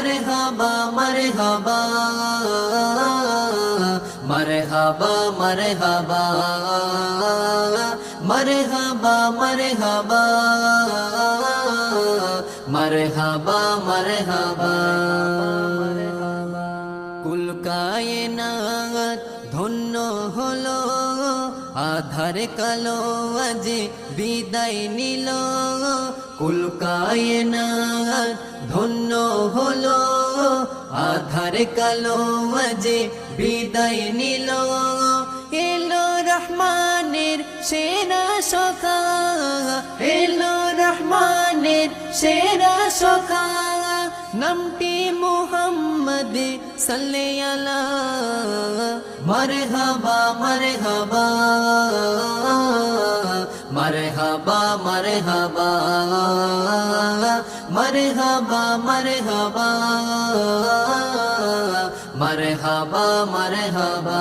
মারহাবা মারহাবা মারহাবা মারহাবা মারহাবা মারহাবা মারহাবা মারহাবা। আধার কালো আজ বিদায় নিল। কুল কায়নাত ধন্য হলো। আধার কালো আজ বিদায় নিল। এলো রহমানের সেরা সখা। এলো রহমানের সেরা সখা। নামটি মুহাম্মদ সাল্লে আলা মারহাবা মারহাবা মারহাবা মারহাবা মারহাবা মারহাবা মারহাবা মারহাবা।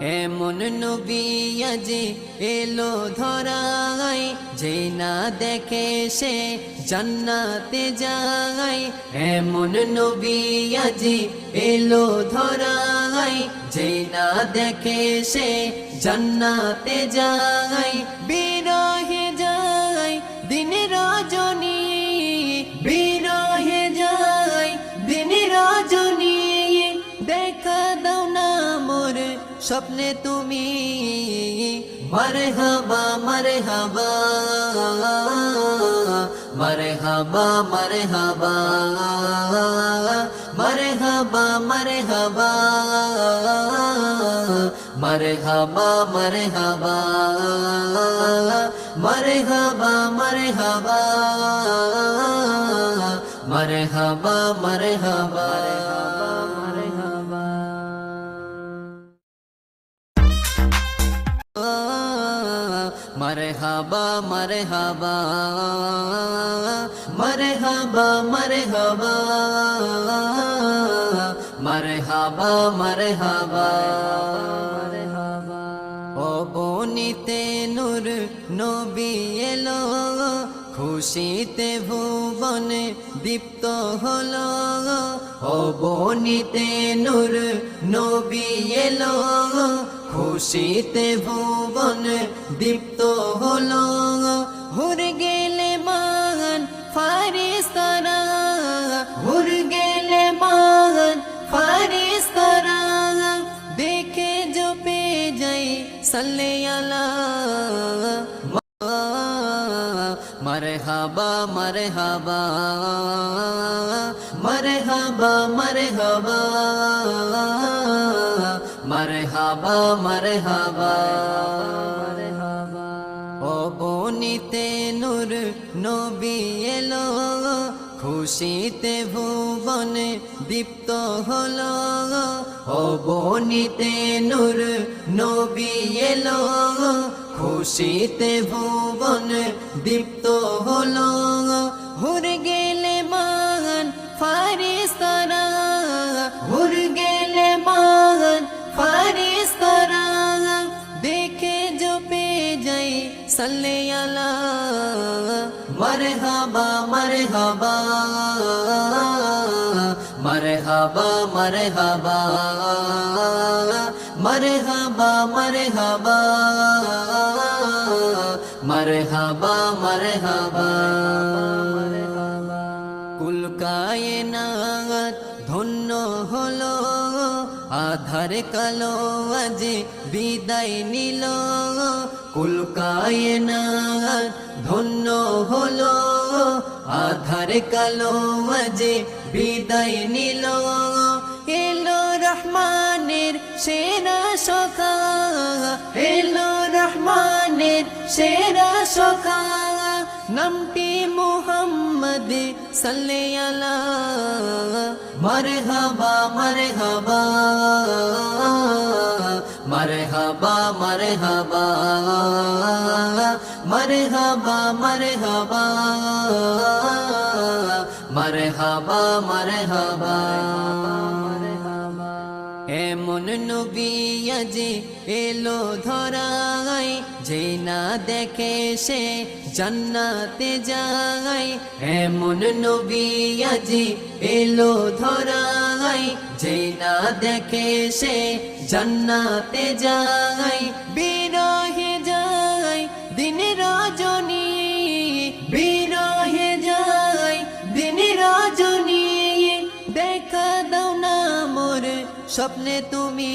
এমন নবী, আজি এলো ধরাই, যে না দেখে সে জান্নাতে যায়। এমন নবী, আজি এলো ধরাই, যে না দেখে সে জান্নাতে যায়। স্বপ্নে তুমি মারহাবা মারহাবা মারহাবা মারহাবা মারহাবা মারহাবা মারহাবা মারহাবা মারহাবা মারহাবা মারহাবা মারহাবা মারহাবা হাবা মরে হাবা মরে হাবা মরে হাবা মরে হাবা মরে হাবা অবনীতে নূর নবী এলো, খুশিতে ভুবনে দীপ্ত হল। অবনীতে নূর নবী এলো খুশিতে ভুবন দীপ্ত হলো। হুর গেলে মান ফারিস্তারা, হুর গেলে মান ফারিস্তারা। দেখে जो पे যাই সাল্লে আলা মরহবা মরহবা মরহবা। মরহবা মরহবা। মরহবা ও বনিতে নূর নবী এলো, খুশিতে ভুবন দীপ্ত হলো। ও বনিতে নূর নবী এলো, খুশিতে ভুবন দীপ্ত হলো। হুর সাল্লে আলা মরহবা মরহবা মরহবা মরহবা মরহবা মরহবা মরহবা মরহবা কুল কায়নাত ধন্য হলো আধার কালো আজ বিদায় নিল কুল কায়নাত ধন্য হলো, আধার কালো আজ বিদায় নিল। এলো রহমানের সেরা সখা, এলো রহমানের সেরা সখা। নামটি মুহাম্মদ সাল্লে আলা মারহাবা মারহাবা। মারে হাবা মারে হাবা মারে হাবা মারে হাবা মারে হাবা মারে হাবা এমন নবী আজি এলো ধরাই, যে না দেখে সে জান্নাতে যায়। এমন নবী আজি এলো ধরাই, যে না দেখে সে জান্নাতে যাই, বিরহে যাই, দিন রজনী, বিরহে যাই, দিন রজনী, দেখা দাও না মোর স্বপ্নে তুমি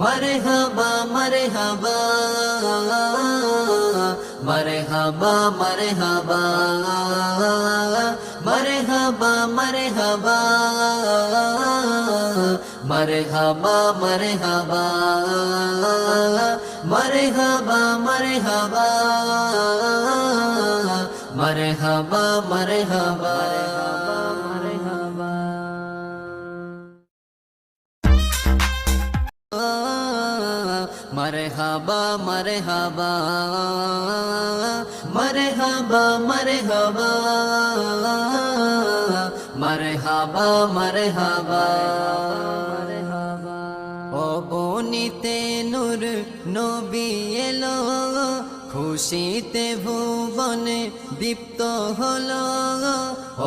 মারে হাবা মারে হাবা মারে হাবা হাবা মারে হাবা মারে হাবা মরহবা মরহবা মরহবা মরহবা মরহবা মরহবা ও নূর নবী এলো, খুশিতে ভুবনে দীপ্ত হলো।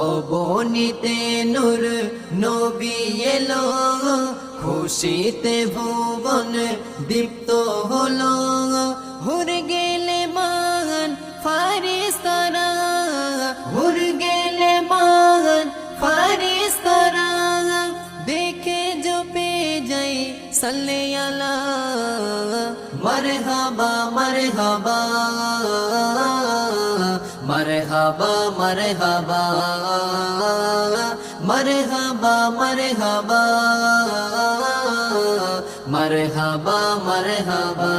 ও বনিতে নূর নবী এলো, খুশিতে ভুবনে দীপ্ত হলো। হুর যাই সাল্লে আলা মরহাবা মরহাবা মরহাবা মরহাবা মরহাবা মরহাবা মরহাবা মরহাবা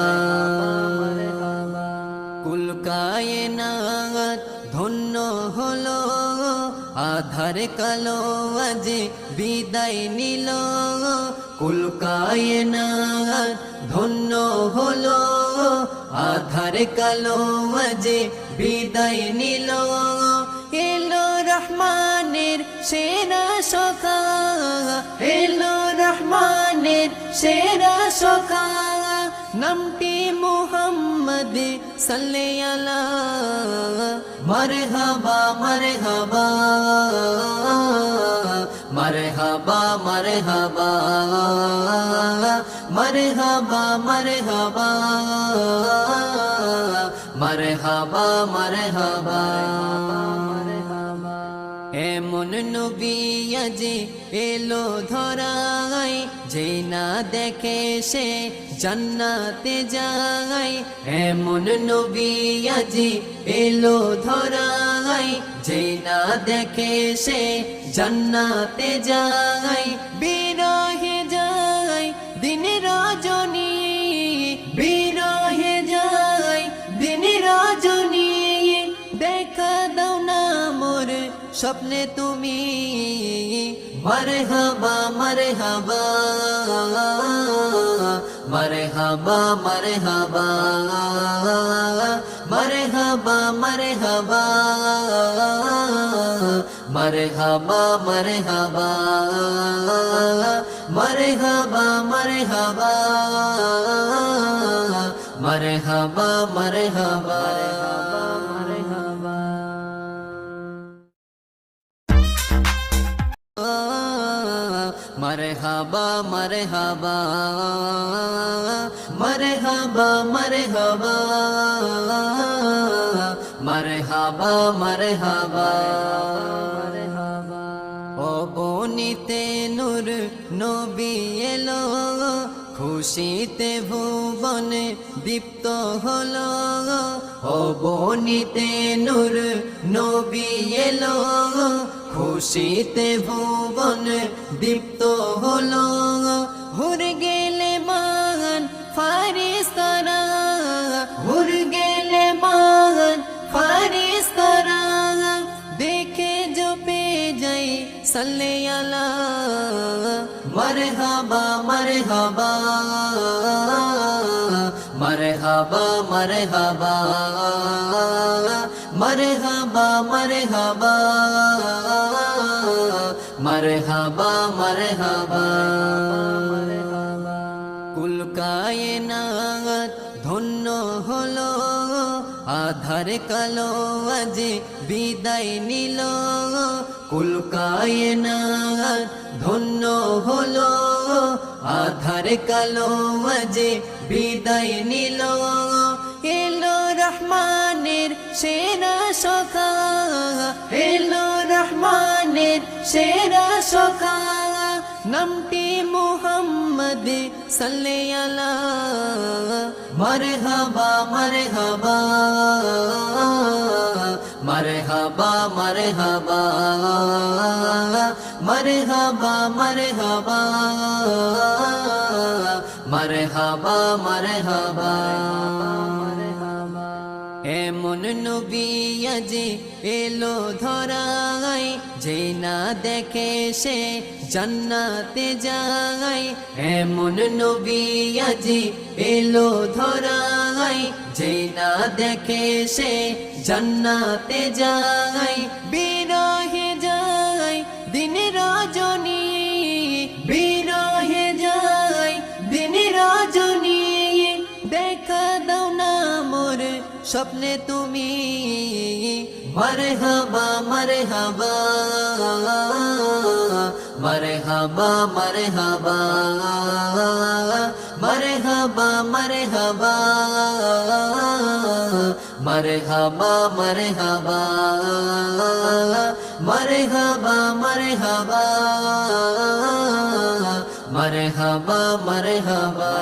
কুল কায়নাত ধন্য হলো আধার কালো আজ বিদায় নিল। কুল কায়নাত ধন্য হলো। আধার কালো আজ বিদায় নিল। এলো রহমানের সেরা সখা। এলো রহমানের সেরা সখা। নামটি মুহাম্মদ সাল্লে আলা মরহাবা মরহাবা মরহাবা মরহাবা মরহাবা মরহাবা মরহাবা মরহাবা এমন নবী আজি এলো ধরাই, যে না দেখে সে জান্নাতে যায়। এমন নবী আজি এলো ধরাই, যে না দেখে সে জান্নাতে যাই স্বপ্নে তুমি মরহবা মরহবা মরহবা মরহবা মরহবা মরহবা মরহবা মরহবা মরহবা মরহবা মরহবা মরহবা মরহবা মরহবা মরহবা মরহবা মরহবা মরহবা মরহবা ও বনিতে নূর নবী এলো খুশিতে ভুবন দীপ্ত হলো ও বনিতে নূর নবী এলো খুশিতে ভুবন দীপ্ত হলো। হুর গেলে মান ফারিস্তারা। হুর গেলে মান ফারিস্তারা। দেখে जो पे যাই সাল্লে আলা। মরহাবা মরহাবা। মরহাবা মরহাবা। মরহাবা মরহাবা। মরহাবা মরহাবা। কুল কায়নাত ধন্য হলো, আধার কালো আজ বিদায় নিল। কুলকায় না ধন্য হলো, আধার কালো আজ বিদায় নিল। এলো রহমানের সেরা সখা এলো রহমানের সেরা সখা, নামটি মুহাম্মদ সাল্লে আলা মারহাবা মারহাবা মারহাবা মারহাবা মারহাবা মারহাবা মারহাবা মারহাবা। এমন নবী আজি এলো ধরাই, যে না দেখে সে জান্নাতে যাই এমন নবী আজি এলো ধরাই, যে না দেখে সে জান্নাতে যায়। স্বপ্নে তুমি মারে হাবা মারে হাবা মারে হাবা মারে হাবা মারে হাবা মারে হাবা মারে হাবা মারে হাবা মারে হাবা মারে হাবা মারে হাবা মারে হাবা